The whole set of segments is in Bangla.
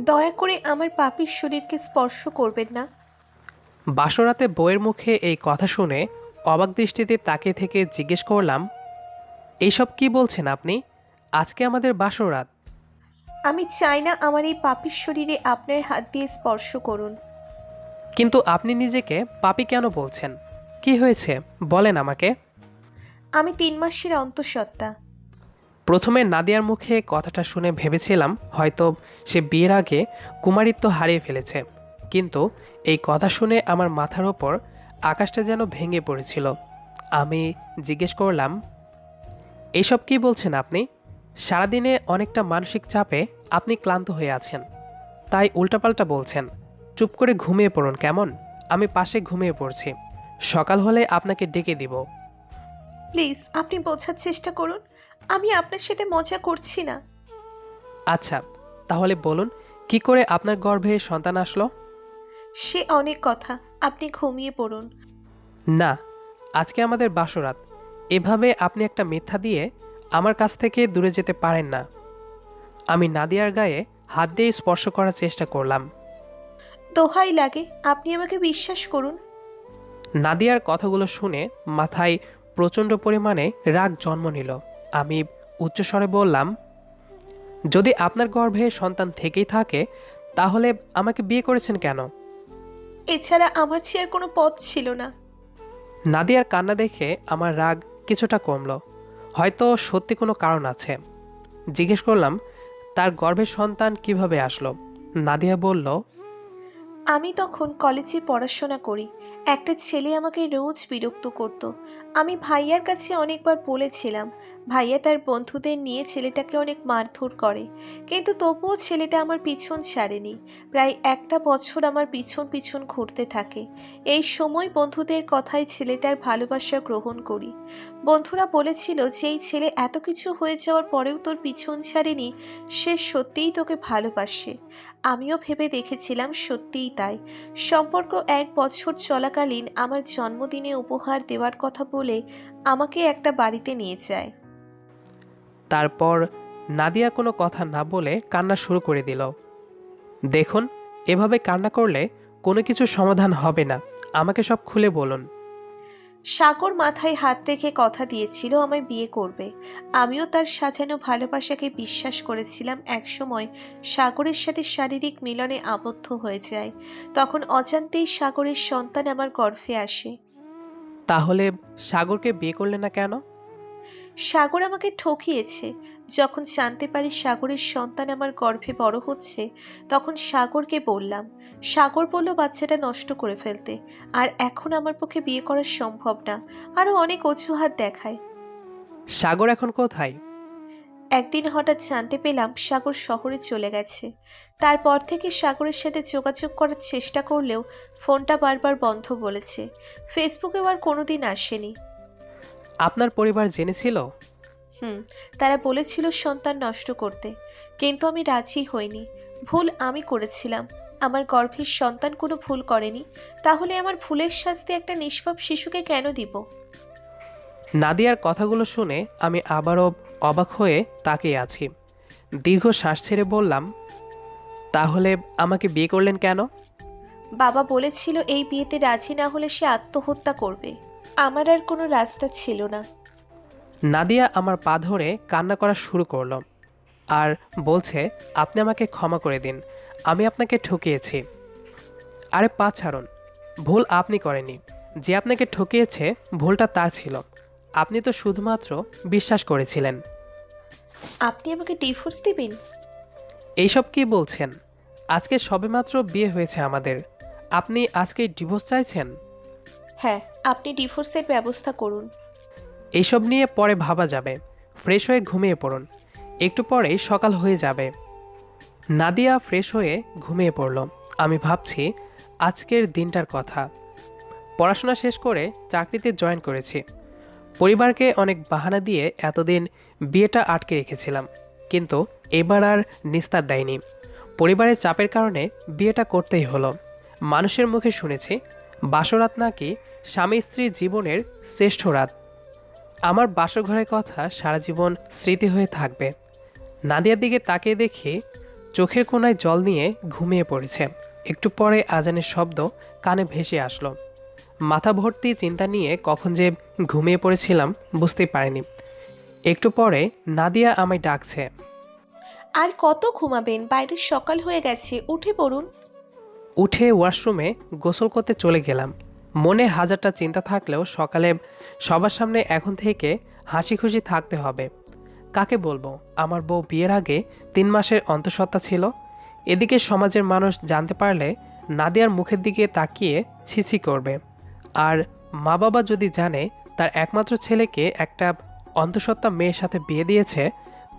দয়া করে আমার পাপির শরীরকে স্পর্শ করবেন না। বাসরাতে বইয়ের মুখে এই কথা শুনে অবাক দৃষ্টিতে তাকে থেকে জিজ্ঞেস করলাম এইসব কি বলছেন আপনি? আজকে আমাদের বাসরাত। আমি চাই না আমার এই পাপির শরীরে আপনার হাত দিয়ে স্পর্শ করুন। কিন্তু আপনি নিজেকে পাপি কেন বলছেন? কি হয়েছে? বলেন আমাকে। আমি তিন মাসের অন্তঃসত্ত্বা। প্রথমে নাদিয়ার মুখে কথাটা শুনে ভেবেছিলাম হয়তো সে বিয়ের আগে কুমারিত্ব হারিয়ে ফেলেছে। কিন্তু এই কথা শুনে আমার মাথার ওপর আকাশটা যেন ভেঙে পড়েছিল। আমি জিজ্ঞেস করলাম এইসব কি বলছেন আপনি? সারাদিনে অনেকটা মানসিক চাপে আপনি ক্লান্ত হয়ে আছেন। তাই উল্টাপাল্টা বলছেন, চুপ করে ঘুমিয়ে পড়ুন কেমন? আমি পাশে ঘুমিয়ে পড়ছি। সকাল হলে আপনাকে ডেকে দিব। প্লিজ, আপনি বোঝার চেষ্টা করুন। আমি আপনার সাথে মজা করছি না। আচ্ছা তাহলে বলুন কি করে আপনার গর্ভে সন্তান আসলো? সে অনেক কথা আপনি ঘুমিয়ে পড়ুন। না আজকে আমাদের বাসরাত। এভাবে আপনি একটা মিথ্যা দিয়ে আমার কাছ থেকে দূরে যেতে পারেন না। আমি নাদিয়ার গায়ে হাত দিয়ে স্পর্শ করার চেষ্টা করলাম। দোহাই লাগে আপনি আমাকে বিশ্বাস করুন। নাদিয়ার কথাগুলো শুনে মাথায় প্রচণ্ড পরিমাণে রাগ জন্ম নিল। আমি উচ্চস্বরে বললাম যদি আপনার গর্ভে সন্তান থেকেই থাকে তাহলে আমাকে বিয়ে করেছেন কেন? এছাড়া আমার চেয়ে আর কোনো পথ ছিল না। নাদিয়ার কান্না দেখে আমার রাগ কিছুটা কমলো। হয়তো সত্যি কোনো কারণ আছে। জিজ্ঞেস করলাম তার গর্ভের সন্তান কীভাবে আসলো? নাদিয়া বলল আমি তখন কলেজে পড়াশোনা করি। একটা ছেলে আমাকে রোজ বিরক্ত করত। আমি ভাইয়ার কাছে অনেকবার বলেছিলাম ভাইয়া তার বন্ধুদের নিয়ে ছেলেটাকে অনেক মারধর করে। কিন্তু তবুও ছেলেটা আমার পিছন ছাড়েনি। প্রায় একটা বছর আমার পিছন পিছন ঘুরতে থাকে। এই সময় বন্ধুদের কথায় ছেলেটার ভালোবাসা গ্রহণ করি। বন্ধুরা বলেছিল যে এই ছেলে এত কিছু হয়ে যাওয়ার পরেও তোর পিছন ছাড়েনি, সে সত্যিই তোকে ভালোবাসে। আমিও ভেবে দেখেছিলাম সত্যিই তাই। সম্পর্ক এক বছর চলাকালীন আমার জন্মদিনে উপহার দেওয়ার কথা বলে আমাকে একটা বাড়িতে নিয়ে যায়। তারপর নাদিয়া কোনো কথা না বলে কান্না শুরু করে দিল। দেখুন এভাবে কান্না করলে কোনো কিছু সমাধান হবে না। আমাকে সব খুলে বলুন। সাগর মাথায় হাত রেখে কথা দিয়েছিল আমায় বিয়ে করবে। আমিও তার সাজানো ভালোবাসাকে বিশ্বাস করেছিলাম একসময় সাগরের সাথে শারীরিক মিলনে আবদ্ধ হয়ে যায়। তখন অজান্তেই সাগরের সন্তান আমার গর্ভে আসে। তাহলে সাগরকে বিয়ে করলে না কেন? সাগর আমাকে ঠকিয়েছে। যখন জানতে পারি সাগরের সন্তান আমার গর্ভে বড় হচ্ছে তখন সাগরকে বললাম সাগর বলল বাচ্চাটা নষ্ট করে ফেলতে আর এখন আমার পক্ষে বিয়ে করা সম্ভব না আরও অনেক অজুহাত দেখায়। সাগর এখন কোথায়? একদিন হঠাৎ জানতে পেলাম সাগর শহরে চলে গেছে। তারপর থেকে সাগরের সাথে যোগাযোগ করার চেষ্টা করলেও ফোনটা বারবার বন্ধ বলেছে। ফেসবুকেও আর কোনোদিন আসেনি। আপনার পরিবার জেনেছিল? হুম তারা বলেছিল সন্তান নষ্ট করতে। কিন্তু আমি রাজি হইনি। ভুল আমি করেছিলাম। আমার গর্ভের সন্তান কোনো ভুল করেনি। তাহলে আমার ভুলের শাস্তি একটা নিষ্পাপ শিশুকে কেন দিব? নাদিয়ার কথাগুলো শুনে আমি আবারও অবাক হয়ে তাকিয়ে আছি। দীর্ঘ শ্বাস ছেড়ে বললাম তাহলে আমাকে বিয়ে করলেন কেন? বাবা বলেছিল এই বিয়েতে রাজি না হলে সে আত্মহত্যা করবে। আমার আর কোনো রাস্তা ছিল না। নাদিয়া আমার পা ধরে কান্না করা শুরু করল আর বলছে আপনি আমাকে ক্ষমা করে দিন আমি আপনাকে ঠকিয়েছি। আরে পা ছাড়ুন ভুল আপনি করেনি যে আপনাকে ঠকিয়েছে ভুলটা তার ছিল। আপনি তো শুধুমাত্র বিশ্বাস করেছিলেন। আপনি আমাকে ডিভোর্স দিবেন? এইসব কি বলছেন? আজকে সবেমাত্র বিয়ে হয়েছে আমাদের। আপনি আজকে ডিভোর্স চাইছেন? হ্যাঁ। আপনি ডিভোর্সের ব্যবস্থা করুন। এইসব নিয়ে পরে ভাবা যাবে। ফ্রেশ হয়ে ঘুমিয়ে পড়ুন। একটু পরেই সকাল হয়ে যাবে। নাদিয়া ফ্রেশ হয়ে ঘুমিয়ে পড়ল। আমি ভাবছি, আজকের দিনটার কথা। পড়াশোনা শেষ করে চাকরিতে জয়েন করেছি। পরিবারকে অনেক বাহানা দিয়ে এতদিন বিয়েটা আটকে রেখেছিলাম। কিন্তু এবার আর নিস্তার দেয়নি। পরিবারের চাপের কারণে বিয়েটা করতেই হলো। মানুষের মুখে শুনেছি, বাসরাত নাকি স্বামী স্ত্রীর জীবনের শ্রেষ্ঠ রাত। আমার বাসঘরের কথা সারা জীবন স্মৃতি হয়ে থাকবে। নাদিয়ার দিকে তাকিয়ে দেখি চোখের কোনায় জল নিয়ে ঘুমিয়ে পড়েছে। একটু পরে আজানের শব্দ কানে ভেসে আসলো। মাথা ভর্তি চিন্তা নিয়ে কখন যে ঘুমিয়ে পড়েছিলাম বুঝতেই পারিনি। একটু পরে নাদিয়া আমায় ডাকছে। আর কত ঘুমাবেন? বাইরে সকাল হয়ে গেছে উঠে পড়ুন। উঠে ওয়াশরুমে গোসল করতে চলে গেলাম। মনে হাজারটা চিন্তা থাকলেও সকালে সবার সামনে এখন থেকে হাসি খুশি থাকতে হবে। কাকে বলব? আমার বউ বিয়ের আগে তিন মাসের অন্তঃসত্ত্বা ছিল। এদিকে সমাজের মানুষ জানতে পারলে নাদিয়ার মুখের দিকে তাকিয়ে ছিছি করবে। আর মা বাবা যদি জানে তার একমাত্র ছেলেকে একটা অন্তঃসত্ত্বা মেয়ের সাথে বিয়ে দিয়েছে,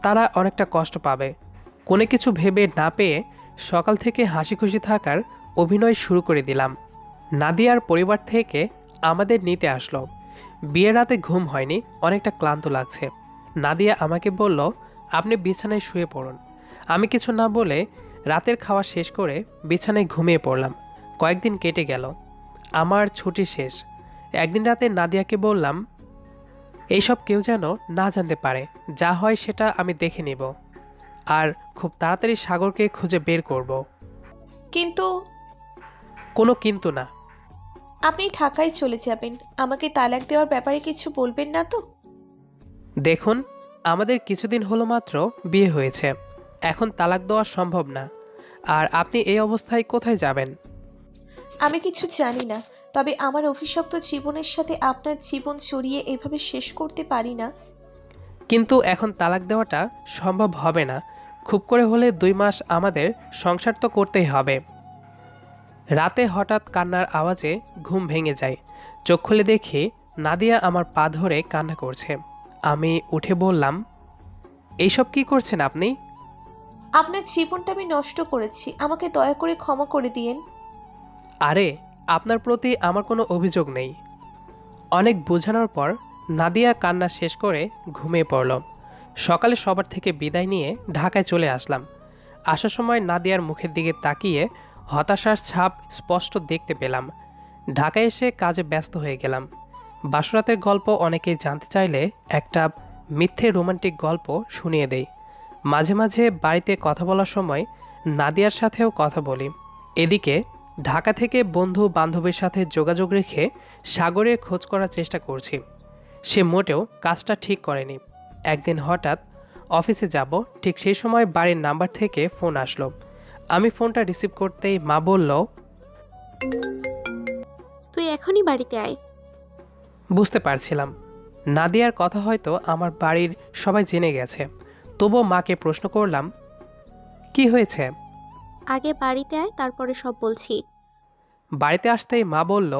তারা অনেকটা কষ্ট পাবে। কোনো কিছু ভেবে না পেয়ে সকাল থেকে হাসি খুশি থাকার অভিনয় শুরু করে দিলাম। নাদিয়ার পরিবার থেকে আমাদের নিতে আসলো। বিয়ের রাতে ঘুম হয়নি অনেকটা ক্লান্ত লাগছে। নাদিয়া আমাকে বলল আপনি বিছানায় শুয়ে পড়ুন। আমি কিছু না বলে রাতের খাওয়া শেষ করে বিছানায় ঘুমিয়ে পড়লাম। কয়েকদিন কেটে গেল। আমার ছুটি শেষ। একদিন রাতে নাদিয়াকে বললাম এইসব কেউ যেন না জানতে পারে। যা হয় সেটা আমি দেখে নিব। আর খুব তাড়াতাড়ি সাগরকে খুঁজে বের করব। কিন্তু কোনো কিন্তু না। আপনি ঢাকায় চলে যাবেন। আমাকে তালাক দেওয়ার ব্যাপারে কিছু বলবেন না তো? দেখুন আমাদের কিছুদিন হলো মাত্র বিয়ে হয়েছে। এখন তালাক দেওয়া সম্ভব না। আর আপনি এই অবস্থায় কোথায় যাবেন? আমি কিছু জানি না তবে আমার অভিশপ্ত জীবনের সাথে আপনার জীবন জড়িয়ে এভাবে শেষ করতে পারি না। কিন্তু এখন তালাক দেওয়াটা সম্ভব হবে না। খুব করে হলে দুই মাস আমাদের সংসার তো করতেই হবে। রাতে হঠাৎ কান্নার আওয়াজে ঘুম ভেঙে যায়। চোখ খুলে দেখি নাদিয়া আমার পা ধরে কান্না করছে। আমি উঠে বললাম এইসব কি করছেন আপনি? আপনার জীবনটা আমি নষ্ট করেছি। আমাকে দয়া করে ক্ষমা করে দিয়েন। আরে আপনার প্রতি আমার কোনো অভিযোগ নেই। অনেক বোঝানোর পর নাদিয়া কান্না শেষ করে ঘুমিয়ে পড়ল। সকালে সবার থেকে বিদায় নিয়ে ঢাকায় চলে আসলাম। আসার সময় নাদিয়ার মুখের দিকে তাকিয়ে হতাশার ছাপ স্পষ্ট দেখতে পেলাম। ঢাকায় এসে কাজে ব্যস্ত হয়ে গেলাম। বাসরাতের গল্প অনেকেই জানতে চাইলে একটা মিথ্যে রোমান্টিক গল্প শুনিয়ে দেই। মাঝে মাঝে বাড়িতে কথা বলার সময় নাদিয়ার সাথেও কথা বলি। এদিকে ঢাকা থেকে বন্ধু বান্ধবীর সাথে যোগাযোগ রেখে সাগরের খোঁজ করার চেষ্টা করছি। সে মোটেও কাজটা ঠিক করেনি। একদিন হঠাৎ অফিসে যাব, ঠিক সেই সময় বাড়ির নাম্বার থেকে ফোন আসলো। আমি ফোনটা রিসিভ করতেই মা বলল তুই এখনই বাড়িতে আয়। বুঝতে পারছিলাম। নাদিয়ার কথা হয়তো আমার বাড়ির সবাই জেনে গেছে। তবুও মাকে প্রশ্ন করলাম কি হয়েছে? আগে বাড়িতে আয় তারপরে সব বলছি। বাড়িতে আসতেই মা বলল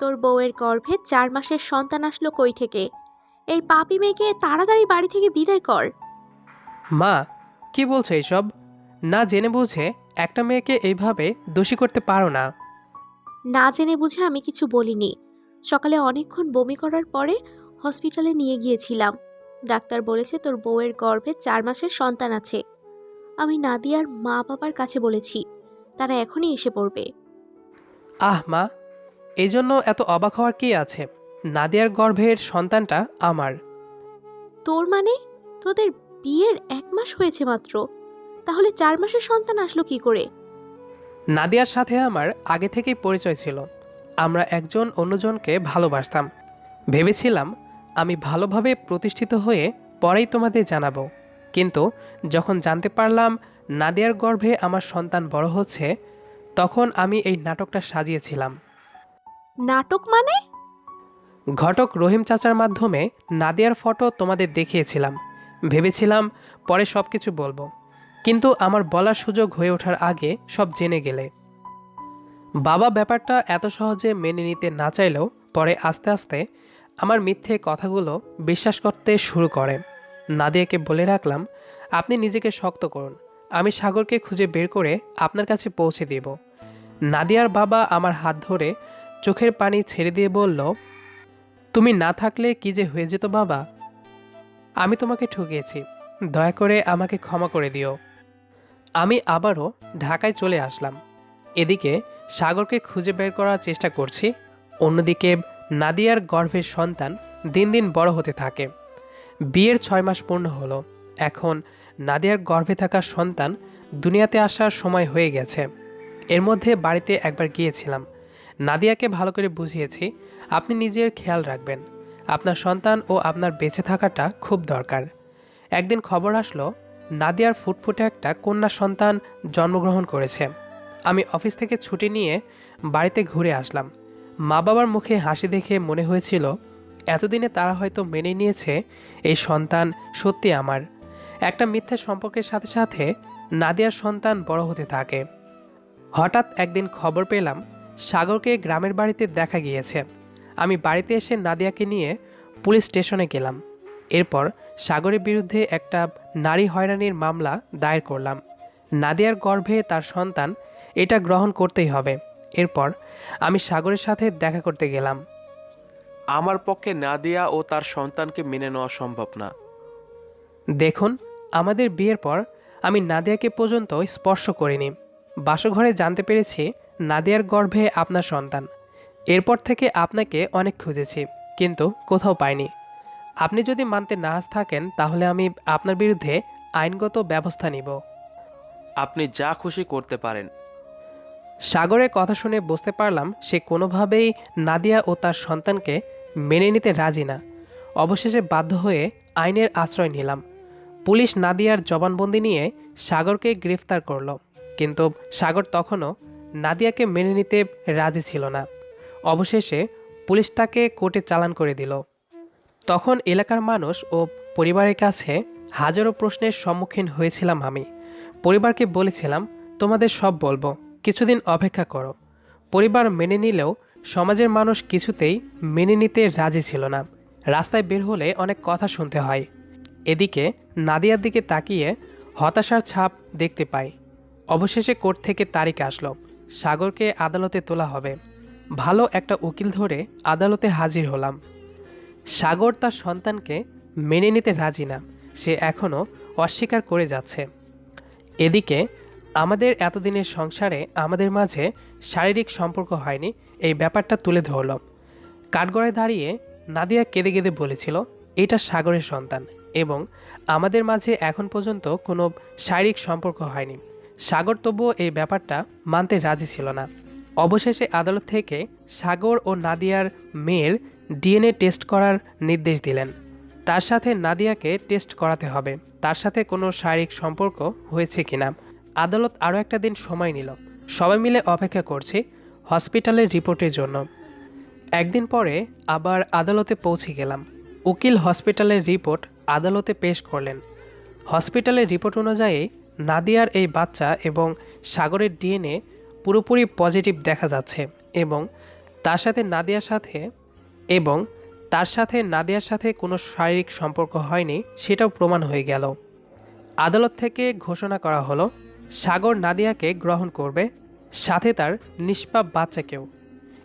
তোর বউয়ের গর্ভে চার মাসের সন্তান আসলো কই থেকে? এই পাপি মেয়েকে তাড়াতাড়ি বাড়ি থেকে বিদায় কর। মা কি বলছো এইসব? না জেনে বুঝে একটা মেয়েকে এইভাবে দোষী করতে পারো না। না জেনে বুঝে আমি কিছু বলিনি। সকালে অনেকক্ষণ বমি করার পরে হসপিটালে নিয়ে গিয়েছিলাম। ডাক্তার বলেছে তোর বউয়ের গর্ভে চার মাসের সন্তান আছে। আমি নাদিয়ার মা বাবার কাছে বলেছি তারা এখনই এসে পড়বে। আহ মা এই জন্য এত অবাক হওয়ার কি আছে? নাদিয়ার গর্ভের সন্তানটা আমার। তোর মানে? তোদের বিয়ের এক মাস হয়েছে মাত্র। তাহলে চার মাসের সন্তান আসলো কি করে? নাদিয়ার সাথে আমার আগে থেকেই পরিচয় ছিল। আমরা একজন অন্যজনকে ভালোবাসতাম। ভেবেছিলাম আমি ভালোভাবে প্রতিষ্ঠিত হয়ে পরেই তোমাদের জানাব। কিন্তু যখন জানতে পারলাম নাদিয়ার গর্ভে আমার সন্তান বড় হচ্ছে তখন আমি এই নাটকটা সাজিয়েছিলাম। নাটক মানে? ঘটক রহিম চাচার মাধ্যমে নাদিয়ার ফটো তোমাদের দেখিয়েছিলাম। ভেবেছিলাম পরে সব কিছু বলব। কিন্তু আমার বলার সুযোগ হয়ে ওঠার আগে সব জেনে গেলে। বাবা ব্যাপারটা এত সহজে মেনে নিতে না চাইলেও পরে আস্তে আস্তে আমার মিথ্যে কথাগুলো বিশ্বাস করতে শুরু করে। নাদিয়াকে বলে রাখলাম, আপনি নিজেকে শক্ত করুন। আমি সাগরকে খুঁজে বের করে আপনার কাছে পৌঁছে দেব। নাদিয়ার বাবা আমার হাত ধরে চোখের পানি ছেড়ে দিয়ে বলল, তুমি না থাকলে কি যে হয়ে যেত বাবা? আমি তোমাকে ঠকিয়েছি। দয়া করে আমাকে ক্ষমা করে দিও। আমি আবারও ঢাকায় চলে আসলাম। এদিকে সাগরকে খুঁজে বের করার চেষ্টা করছি, অন্যদিকে নাদিয়ার গর্ভের সন্তান দিন দিন বড় হতে থাকে। বিয়ের ছয় মাস পূর্ণ হলো, এখন নাদিয়ার গর্ভে থাকা সন্তান দুনিয়াতে আসার সময় হয়ে গেছে। এর মধ্যে বাড়িতে একবার গিয়েছিলাম। নাদিয়াকে ভালো করে বুঝিয়েছি, আপনি নিজের খেয়াল রাখবেন। আপনার সন্তান ও আপনার বেঁচে থাকাটা খুব দরকার। একদিন খবর আসলো নাদিয়ার ফুটফুটে একটা কন্যা সন্তান জন্মগ্রহণ করেছে। আমি অফিস থেকে ছুটি নিয়ে বাড়িতে ঘুরে আসলাম। মা বাবার মুখে হাসি দেখে মনে হয়েছিল, এতদিনে তারা হয়তো মেনে নিয়েছে এই সন্তান সত্যি আমার। একটা মিথ্যা সম্পর্কের সাথে সাথে নাদিয়ার সন্তান বড় হতে থাকে। হঠাৎ একদিন খবর পেলাম, সাগরকে গ্রামের বাড়িতে দেখা গিয়েছে। আমি বাড়িতে এসে নাদিয়াকে নিয়ে পুলিশ স্টেশনে গেলাম। এরপর সাগরের বিরুদ্ধে একটা নারী হয়রানির মামলা দায়ের করলাম। নাদিয়ার গর্ভে তার সন্তান এটা গ্রহণ করতেই হবে। এরপর আমি সাগরের সাথে দেখা করতে গেলাম। আমার পক্ষে নাদিয়া ও তার সন্তানকে মেনে নেওয়া সম্ভব না। দেখুন আমাদের বিয়ের পর আমি নাদিয়াকে পর্যন্ত স্পর্শ করিনি। বাসঘরে জানতে পেরেছি নাদিয়ার গর্ভে আপনার সন্তান। এরপর থেকে আপনাকে অনেক খুঁজেছি কিন্তু কোথাও পাইনি। আপনি যদি মানতে নারাজ থাকেন তাহলে আমি আপনার বিরুদ্ধে আইনগত ব্যবস্থা নিব। আপনি যা খুশি করতে পারেন। সাগরের কথা শুনে বুঝতে পারলাম সে কোনোভাবেই নাদিয়া ও তার সন্তানকে মেনে নিতে রাজি না। অবশেষে বাধ্য হয়ে আইনের আশ্রয় নিলাম। পুলিশ নাদিয়ার জবানবন্দি নিয়ে সাগরকে গ্রেফতার করল কিন্তু সাগর তখনও নাদিয়াকে মেনে নিতে রাজি ছিল না। অবশেষে পুলিশ তাকে কোর্টে চালান করে দিল। তখন এলাকার মানুষ ও পরিবারের কাছে হাজারো প্রশ্নের সম্মুখীন হয়েছিলাম আমি। পরিবারকে বলেছিলাম, তোমাদের সব বলব, কিছুদিন অপেক্ষা করো। পরিবার মেনে নিলেও সমাজের মানুষ কিছুতেই মেনে নিতে রাজি ছিল না। রাস্তায় বের হলে অনেক কথা শুনতে হয়। এদিকে নাদিয়ার দিকে তাকিয়ে হতাশার ছাপ দেখতে পাই। অবশেষে কোর্ট থেকে তারিখ আসলো। সাগরকে আদালতে তোলা হবে। ভালো একটা উকিল ধরে আদালতে হাজির হলাম। সাগর তার সন্তানকে মেনে নিতে রাজি না। সে এখনও অস্বীকার করে যাচ্ছে। এদিকে, আমাদের এতদিনের সংসারে আমাদের মাঝে শারীরিক সম্পর্ক হয়নি, এই ব্যাপারটা তুলে ধরল। কাঠগড়ায় দাঁড়িয়ে নাদিয়া কেঁদে কেঁদে বলেছিল, এটা সাগরের সন্তান এবং আমাদের মাঝে এখন পর্যন্ত কোনো শারীরিক সম্পর্ক হয়নি। সাগর তবুও এই ব্যাপারটা মানতে রাজি ছিল না। অবশেষে আদালত থেকে সাগর ও নাদিয়ার মেয়ের ডিএনএ টেস্ট করার নির্দেশ দিলেন। তার সাথে নাদিয়াকে টেস্ট করাতে হবে। তার সাথে কোনো শারীরিক সম্পর্ক হয়েছে কিনা? আদালত আরও একটা দিন সময় নিল। সবাই মিলে অপেক্ষা করছি হসপিটালের রিপোর্টের জন্য। একদিন পরে আবার আদালতে পৌঁছে গেলাম। উকিল হসপিটালের রিপোর্ট আদালতে পেশ করলেন। হসপিটালের রিপোর্ট অনুযায়ী নাদিয়ার এই বাচ্চা এবং সাগরের ডিএনএ পুরোপুরি পজিটিভ দেখা যাচ্ছে এবং তার সাথে নাদিয়ার সাথে এবং তার সাথে নাদিয়ার সাথে কোনো শারীরিক সম্পর্ক হয়নি সেটাও প্রমাণ হয়ে গেল। আদালত থেকে ঘোষণা করা হলো, সাগর নাদিয়াকে গ্রহণ করবে, সাথে তার নিষ্পাপ বাচ্চাকেও।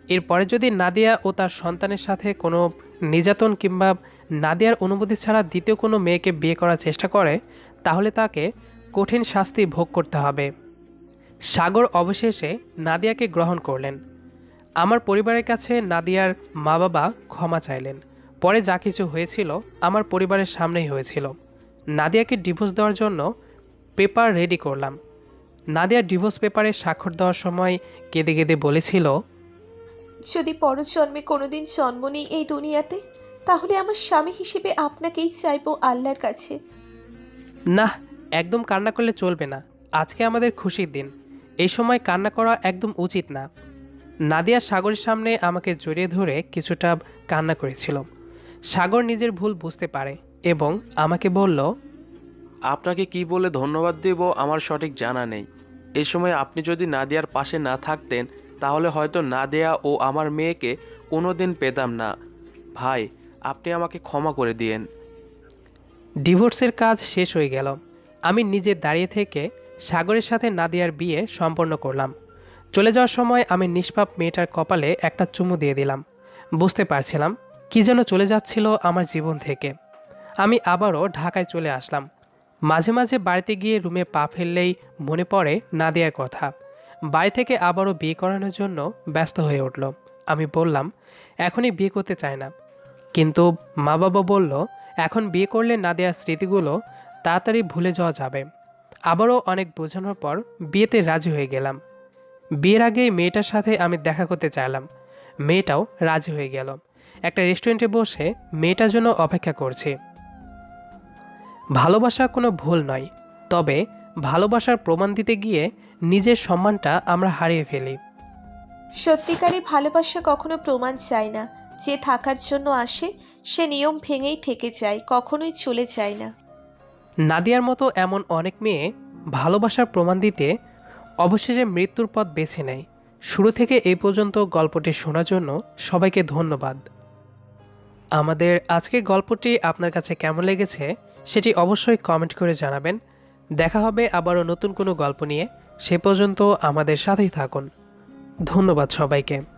এরপরে যদি নাদিয়া ও তার সন্তানের সাথে কোনো নির্যাতন কিংবা নাদিয়ার অনুমতি ছাড়া দ্বিতীয় কোনো মেয়েকে বিয়ে করার চেষ্টা করে, তাহলে তাকে কঠিন শাস্তি ভোগ করতে হবে। সাগর অবশেষে নাদিয়াকে গ্রহণ করলেন। আমার পরিবারের কাছে নাদিয়ার মা বাবা ক্ষমা চাইলেন। পরে যা কিছু হয়েছিল আমার পরিবারের সামনেই হয়েছিল। নাদিয়াকে ডিভোর্স দেওয়ার জন্য পেপার রেডি করলাম। নাদিয়ার ডিভোর্স পেপারে স্বাক্ষর দেওয়ার সময় কেঁদে কেঁদে বলেছিল যদি পরজন্মে কোনোদিন জন্ম নিই এই দুনিয়াতে তাহলে আমার স্বামী হিসেবে আপনাকেই চাইব আল্লাহর কাছে। না একদম কান্না করলে চলবে না। আজকে আমাদের খুশির দিন। এই সময় কান্না করা একদম উচিত না। নাদিয়া সাগরের সামনে আমাকে জড়িয়ে ধরে কিছুটা কান্না করেছিল। সাগর নিজের ভুল বুঝতে পারে এবং আমাকে বলল আপনাকে কি বলে ধন্যবাদ দেব আমার সঠিক জানা নেই। এ সময় আপনি যদি নাদিয়ার পাশে না থাকতেন তাহলে হয়তো নাদিয়া ও আমার মেয়েকে কোনোদিন পেতাম না। ভাই আপনি আমাকে ক্ষমা করে দিয়েন। ডিভোর্সের কাজ শেষ হয়ে গেল। আমি নিজে দাঁড়িয়ে থেকে সাগরের সাথে নাদিয়ার বিয়ে সম্পন্ন করলাম। চলে যাওয়ার সময় আমি নিষ্পাপ মেয়েটার কপালে একটা চুমু দিয়ে দিলাম। বুঝতে পারছিলাম কি যেন চলে যাচ্ছিল আমার জীবন থেকে। আমি আবারও ঢাকায় চলে আসলাম। মাঝে মাঝে বাড়িতে গিয়ে রুমে পা ফেললেই মনে পড়ে নাদিয়ার কথা। বাড়ি থেকে আবারও বিয়ে করানোর জন্য ব্যস্ত হয়ে উঠল। আমি বললাম, এখনই বিয়ে করতে চায় না। কিন্তু মা বাবা বলল, এখন বিয়ে করলে নাদিয়ার স্মৃতিগুলো তাড়াতাড়ি ভুলে যাওয়া যাবে। আবারও অনেক বোঝানোর পর বিয়েতে রাজি হয়ে গেলাম। বিয়ের আগেই মেয়েটার সাথে আমি দেখা করতে চাইলাম। মেয়েটাও রাজি হয়ে গেল। একটা রেস্টুরেন্টে বসে মেয়েটার জন্য অপেক্ষা করছি। ভালোবাসা কোনো ভুল নয় তবে ভালোবাসার প্রমাণ দিতে গিয়ে নিজের সম্মানটা আমরা হারিয়ে ফেলি। সত্যিকারের ভালোবাসা কখনো প্রমাণ চায় না। যে থাকার জন্য আসে সে নিয়ম ভেঙেই থেকে যায় কখনোই চলে যায় না। নাদিয়ার মতো এমন অনেক মেয়ে ভালোবাসার প্রমাণ দিতে অবশেষে মৃত্যুর পথ বেছে নেয়। শুরু থেকে এই পর্যন্ত গল্পটি শোনার জন্য সবাইকে ধন্যবাদ। আমাদের আজকের গল্পটি আপনার কাছে কেমন লেগেছে সেটি অবশ্যই কমেন্ট করে জানাবেন। দেখা হবে আবারও নতুন কোনো গল্প নিয়ে। সে পর্যন্ত আমাদের সাথেই থাকুন। ধন্যবাদ সবাইকে।